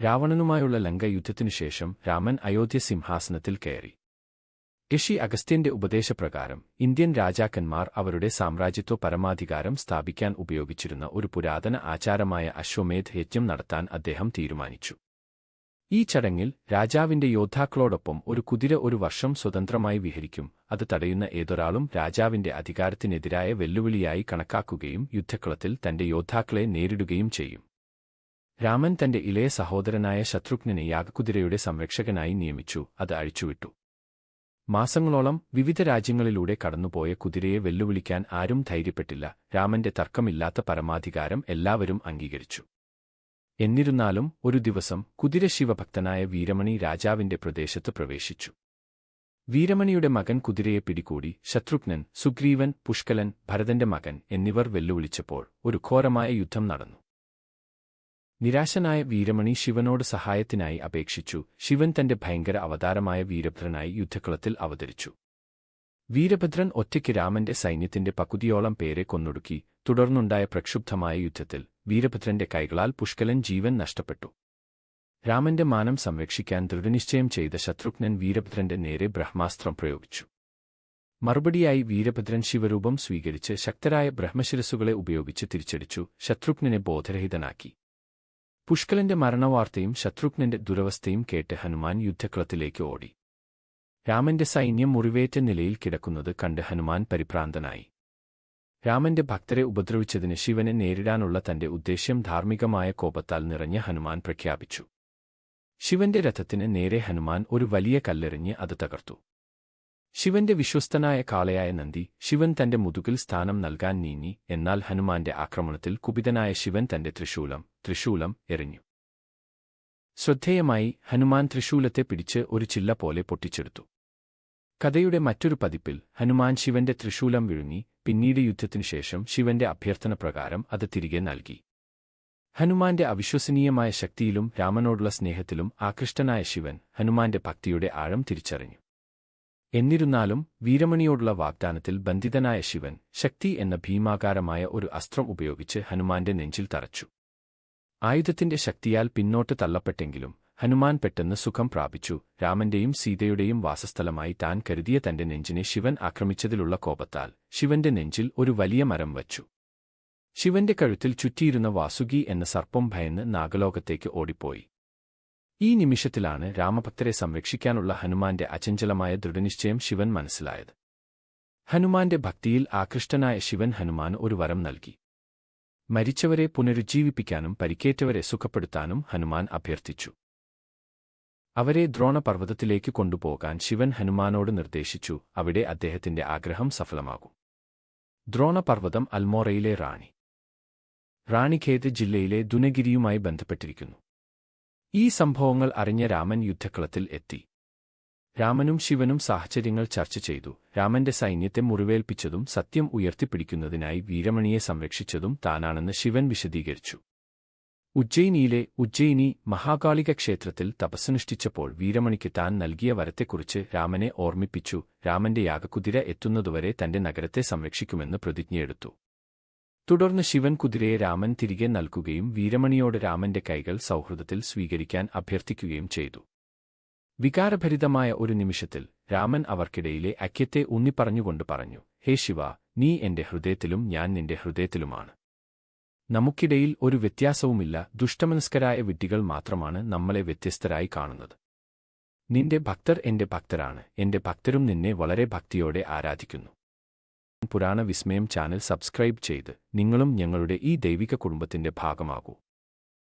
രാവണനുമായുള്ള ലങ്കയുദ്ധത്തിനുശേഷം രാമൻ അയോധ്യ സിംഹാസനത്തിൽ കയറി. ഋഷി അഗസ്ത്യന്റെ ഉപദേശപ്രകാരം ഇന്ത്യൻ രാജാക്കന്മാർ അവരുടെ സാമ്രാജ്യത്വ പരമാധികാരം സ്ഥാപിക്കാൻ ഉപയോഗിച്ചിരുന്ന ഒരു പുരാതന ആചാരമായ അശ്വമേധ യജ്ഞം നടത്താൻ അദ്ദേഹം തീരുമാനിച്ചു. ഈ ചടങ്ങിൽ രാജാവിന്റെ യോദ്ധാക്കളോടൊപ്പം ഒരു കുതിര ഒരു വർഷം സ്വതന്ത്രമായി വിഹരിക്കും അത് തടയുന്ന ഏതൊരാളും രാജാവിന്റെ അധികാരത്തിനെതിരായ വെല്ലുവിളിയായി കണക്കാക്കുകയും യുദ്ധക്കളത്തിൽ തന്റെ യോദ്ധാക്കളെ നേരിടുകയും ചെയ്യും. രാമൻ തന്റെ ഇളയ സഹോദരനായ ശത്രുഘ്നനെ യാഗകുതിരയുടെ സംരക്ഷകനായി നിയമിച്ചു അത് അഴിച്ചുവിട്ടു. മാസങ്ങളോളം വിവിധ രാജ്യങ്ങളിലൂടെ കടന്നുപോയ കുതിരയെ വെല്ലുവിളിക്കാൻ ആരും ധൈര്യപ്പെട്ടില്ല. രാമന്റെ തർക്കമില്ലാത്ത പരമാധികാരം എല്ലാവരും അംഗീകരിച്ചു. എന്നിരുന്നാലും ഒരു ദിവസം കുതിര ശിവഭക്തനായ വീരമണി രാജാവിന്റെ പ്രദേശത്ത് പ്രവേശിച്ചു. വീരമണിയുടെ മകൻ കുതിരയെ പിടികൂടി ശത്രുഘ്നൻ സുഗ്രീവൻ പുഷ്കലൻ ഭരതന്റെ മകൻ എന്നിവർ വെല്ലുവിളിച്ചപ്പോൾ ഒരു ഘോരമായ യുദ്ധം നടന്നു. നിരാശനായ വീരമണി ശിവനോട് സഹായത്തിനായി അപേക്ഷിച്ചു. ശിവൻ തന്റെ ഭയങ്കര അവതാരമായ വീരഭദ്രനായി യുദ്ധക്കളത്തിൽ അവതരിച്ചു. വീരഭദ്രൻ ഒറ്റയ്ക്ക് രാമന്റെ സൈന്യത്തിന്റെ പകുതിയോളം പേരെ കൊന്നൊടുക്കി. തുടർന്നുണ്ടായ പ്രക്ഷുബ്ധമായ യുദ്ധത്തിൽ വീരഭദ്രന്റെ കൈകളാൽ പുഷ്കലൻ ജീവൻ നഷ്ടപ്പെട്ടു. രാമന്റെ മാനം സംരക്ഷിക്കാൻ ദൃഢനിശ്ചയം ചെയ്ത ശത്രുഘ്നൻ വീരഭദ്രന്റെ നേരെ ബ്രഹ്മാസ്ത്രം പ്രയോഗിച്ചു. മറുപടിയായി വീരഭദ്രൻ ശിവരൂപം സ്വീകരിച്ച് ശക്തരായ ബ്രഹ്മശിരസുകളെ ഉപയോഗിച്ച് തിരിച്ചടിച്ചു. ശത്രുഘ്നനെ ബോധരഹിതനാക്കി. പുഷ്കലന്റെ മരണവാർത്തയും ശത്രുഘ്നന്റെ ദുരവസ്ഥയും കേട്ട് ഹനുമാൻ യുദ്ധക്കളത്തിലേക്ക് ഓടി. രാമന്റെ സൈന്യം മുറിവേറ്റ നിലയിൽ കിടക്കുന്നത് കണ്ട് ഹനുമാൻ പരിഭ്രാന്തനായി. രാമന്റെ ഭക്തരെ ഉപദ്രവിച്ചതിന് ശിവനെ നേരിടാനുള്ള തന്റെ ഉദ്ദേശ്യം ധാർമ്മികമായ കോപത്താൽ നിറഞ്ഞ ഹനുമാൻ പ്രഖ്യാപിച്ചു. ശിവന്റെ രഥത്തിന് നേരെ ഹനുമാൻ ഒരു വലിയ കല്ലെറിഞ്ഞ് അത് തകർത്തു. ശിവന്റെ വിശ്വസ്തനായ കാളയായ നന്ദി ശിവൻ തന്റെ മുതുകിൽ സ്ഥാനം നൽകാൻ നീങ്ങി എന്നാൽ ഹനുമാന്റെ ആക്രമണത്തിൽ കുപിതനായ ശിവൻ തന്റെ ത്രിശൂലം ത്രിശൂലം എറിഞ്ഞു. ശ്രദ്ധേയമായി ഹനുമാൻ ത്രിശൂലത്തെ പിടിച്ച് ഒരു ചില്ല പോലെ പൊട്ടിച്ചെടുത്തു. കഥയുടെ മറ്റൊരു പതിപ്പിൽ ഹനുമാൻ ശിവന്റെ ത്രിശൂലം വിഴുങ്ങി പിന്നീട് യുദ്ധത്തിനുശേഷം ശിവന്റെ അഭ്യർത്ഥന പ്രകാരം അത് തിരികെ നൽകി. ഹനുമാന്റെ അവിശ്വസനീയമായ ശക്തിയിലും രാമനോടുള്ള സ്നേഹത്തിലും ആകൃഷ്ടനായ ശിവൻ ഹനുമാന്റെ ഭക്തിയുടെ ആഴം തിരിച്ചറിഞ്ഞു. എന്നിരുന്നാലും വീരമണിയോടുള്ള വാഗ്ദാനത്തിൽ ബന്ധിതനായ ശിവൻ ശക്തി എന്ന ഭീമാകാരമായ ഒരു അസ്ത്രം ഉപയോഗിച്ച് ഹനുമാന്റെ നെഞ്ചിൽ തറച്ചു. ആയുധത്തിന്റെ ശക്തിയാൽ പിന്നോട്ട് തള്ളപ്പെട്ടെങ്കിലും ഹനുമാൻ പെട്ടെന്ന് സുഖം പ്രാപിച്ചു. രാമന്റെയും സീതയുടെയും വാസസ്ഥലമായി താൻ കരുതിയ തന്റെ നെഞ്ചിനെ ശിവൻ ആക്രമിച്ചതിലുള്ള കോപത്താൽ ശിവന്റെ നെഞ്ചിൽ ഒരു വലിയ മരം വച്ചു. ശിവന്റെ കഴുത്തിൽ ചുറ്റിയിരുന്ന വാസുകി എന്ന സർപ്പം ഭയന്ന് നാഗലോകത്തേക്ക് ഓടിപ്പോയി. ഈ നിമിഷത്തിലാണ് രാമഭക്തരെ സംരക്ഷിക്കാനുള്ള ഹനുമാന്റെ അചഞ്ചലമായ ദൃഢനിശ്ചയം ശിവൻ മനസ്സിലായത്. ഹനുമാന്റെ ഭക്തിയിൽ ആകൃഷ്ടനായ ശിവൻ ഹനുമാൻ ഒരു വരം നൽകി. മരിച്ചവരെ പുനരുജ്ജീവിപ്പിക്കാനും പരിക്കേറ്റവരെ സുഖപ്പെടുത്താനും ഹനുമാൻ അഭ്യർത്ഥിച്ചു. അവരെ ദ്രോണപർവതത്തിലേക്ക് കൊണ്ടുപോകാൻ ശിവൻ ഹനുമാനോട് നിർദ്ദേശിച്ചു. അവിടെ അദ്ദേഹത്തിന്റെ ആഗ്രഹം സഫലമാകും. ദ്രോണപർവതം അൽമോറയിലെ റാണി. റാണിഖേത് ജില്ലയിലെ ദുനഗിരിയുമായി ബന്ധപ്പെട്ടിരിക്കുന്നു. ഈ സംഭവങ്ങൾ അറിഞ്ഞ രാമൻ യുദ്ധക്കളത്തിൽ എത്തി. രാമനും ശിവനും സാഹചര്യങ്ങൾ ചർച്ച ചെയ്തു. രാമന്റെ സൈന്യത്തെ മുറിവേൽപ്പിച്ചതും സത്യം ഉയർത്തിപ്പിടിക്കുന്നതിനായി വീരമണിയെ സംരക്ഷിച്ചതും താനാണെന്ന് ശിവൻ വിശദീകരിച്ചു. ഉജ്ജയിനിയിലെ ഉജ്ജയിനി മഹാകാളിക ക്ഷേത്രത്തിൽ തപസ്സനുഷ്ഠിച്ചപ്പോൾ വീരമണിക്ക് താൻ നൽകിയ വരത്തെക്കുറിച്ച് രാമനെ ഓർമ്മിപ്പിച്ചു. രാമന്റെ യാഗക്കുതിര എത്തുന്നതുവരെ തന്റെ നഗരത്തെ സംരക്ഷിക്കുമെന്ന് പ്രതിജ്ഞയെടുത്തു. തുടർന്ന് ശിവൻ കുതിരയെ രാമൻ തിരികെ നൽകുകയും വീരമണിയോട് രാമന്റെ കൈകൾ സൗഹൃദത്തിൽ സ്വീകരിക്കാൻ അഭ്യർത്ഥിക്കുകയും ചെയ്തു. വികാരഭരിതമായ ഒരു നിമിഷത്തിൽ രാമൻ അവർക്കിടയിലെ അക്യത്തെ ഉന്നിപ്പറഞ്ഞുകൊണ്ട് പറഞ്ഞു ഹേ ശിവ നീ എന്റെ ഹൃദയത്തിലും ഞാൻ നിന്റെ ഹൃദയത്തിലുമാണ്. നമുക്കിടയിൽ ഒരു വ്യത്യാസവുമില്ല ദുഷ്ടമനസ്കരായ വിഡ്ഢികൾ മാത്രമാണ് നമ്മളെ വ്യത്യസ്തരായി കാണുന്നത്. നിന്റെ ഭക്തർ എന്റെ ഭക്തരാണ് എന്റെ ഭക്തരും നിന്നെ വളരെ ഭക്തിയോടെ ആരാധിക്കുന്നു. പുരാണ വിസ്മയം ചാനൽ സബ്സ്ക്രൈബ് ചെയ്ത് നിങ്ങളും ഞങ്ങളുടെ ഈ ദൈവിക കുടുംബത്തിന്റെ ഭാഗമാകൂ.